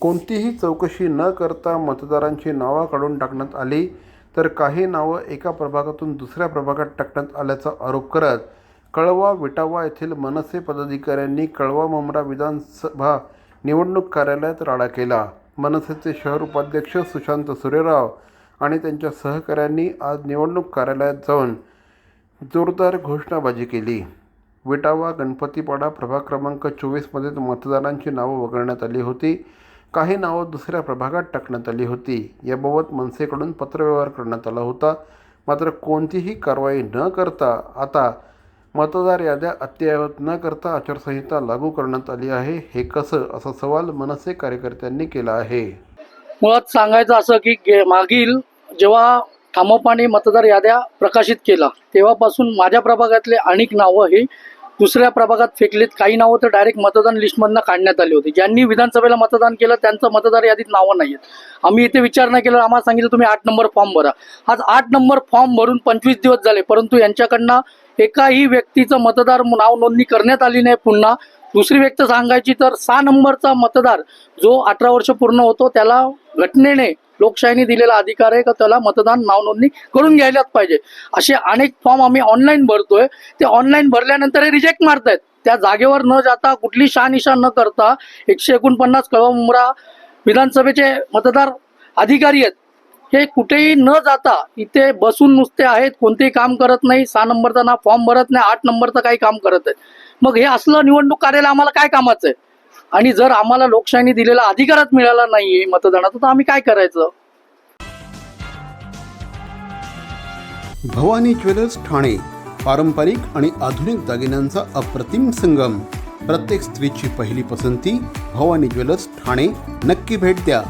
कोणतीही चौकशी न करता मतदारांची नावं काढून टाकण्यात आली तर काही नावं एका प्रभागातून दुसऱ्या प्रभागात टाकण्यात आल्याचा आरोप करत कळवा विटावा येथील मनसे पदाधिकाऱ्यांनी कळवा ममरा विधानसभा निवडणूक कार्यालयात राडा केला. मनसेचे शहर उपाध्यक्ष सुशांत सुरेराव आणि त्यांच्या सहकाऱ्यांनी आज निवडणूक कार्यालयात जाऊन जोरदार घोषणाबाजी केली. विटावा गणपतीपाडा प्रभाग क्रमांक चोवीसमध्ये मतदारांची नावं वगळण्यात आली होती. काही नावं दुसऱ्या प्रभागात टाकण्यात आली होती. याबाबत मनसेकडून पत्रव्यवहार करण्यात आला होता. मात्र कोणतीही कारवाई न करता आता मतदार याद्या अद्ययावत न करता आचारसंहिता लागू करण्यात आली आहे. हे कसं? असा सवाल मनसे कार्यकर्त्यांनी केला आहे. मुळात सांगायचं असं की मागील जेव्हा ठामोपाने मतदार याद्या प्रकाशित केला तेव्हापासून माझ्या प्रभागातले अनेक नावं ही दुसऱ्या प्रभागात फेकलेत. काही नावं तर डायरेक्ट मतदान लिस्टमधनं काढण्यात आली होती. ज्यांनी विधानसभेला मतदान केलं त्यांचं मतदार यादीत नावं नाही आहेत आम्ही इथे विचार नाही केला आम्हाला सांगितलं तुम्ही आठ नंबर फॉर्म भरा. आज आठ नंबर फॉर्म भरून पंचवीस दिवस झाले परंतु यांच्याकडनं एकाही व्यक्तीचं मतदार नाव नोंदणी करण्यात आली नाही पुन्हा. दुसरी व्यक्त सांगायची तर सहा नंबरचा मतदार जो अठरा वर्ष पूर्ण होतो त्याला घटनेने लोकशाहीने दिलेला अधिकार आहे का त्याला मतदान नाव नोंदणी करून घ्यायलाच पाहिजे. असे अनेक फॉर्म आम्ही ऑनलाईन भरतोय. ते ऑनलाईन भरल्यानंतर हे रिजेक्ट मारतायत. त्या जागेवर न जाता कुठली शहानिशा न करता एकशे एकोणपन्नास कळवा विधानसभेचे मतदार अधिकारी आहेत. हे कुठेही न जाता इथे बसून नुसते आहेत कोणतेही काम करत नाही सहा नंबरचा ना फॉर्म भरत नाही आठ नंबरचं काही काम करत आहेत. मग हे असलं निवडणूक कार्यालय आम्हाला काय कामाचं आहे? आणि जर आम्हाला लोकशाहीने दिलेला अधिकारच मिळाला नाहीये मतदानाचा तर आम्ही काय करायचं? भवानी ज्वेलर्स ठाणे पारंपरिक आणि आधुनिक दागिन्यांचा अप्रतिम संगम. प्रत्येक स्त्रीची पहिली पसंती भवानी ज्वेलर्स ठाणे. नक्की भेट द्या.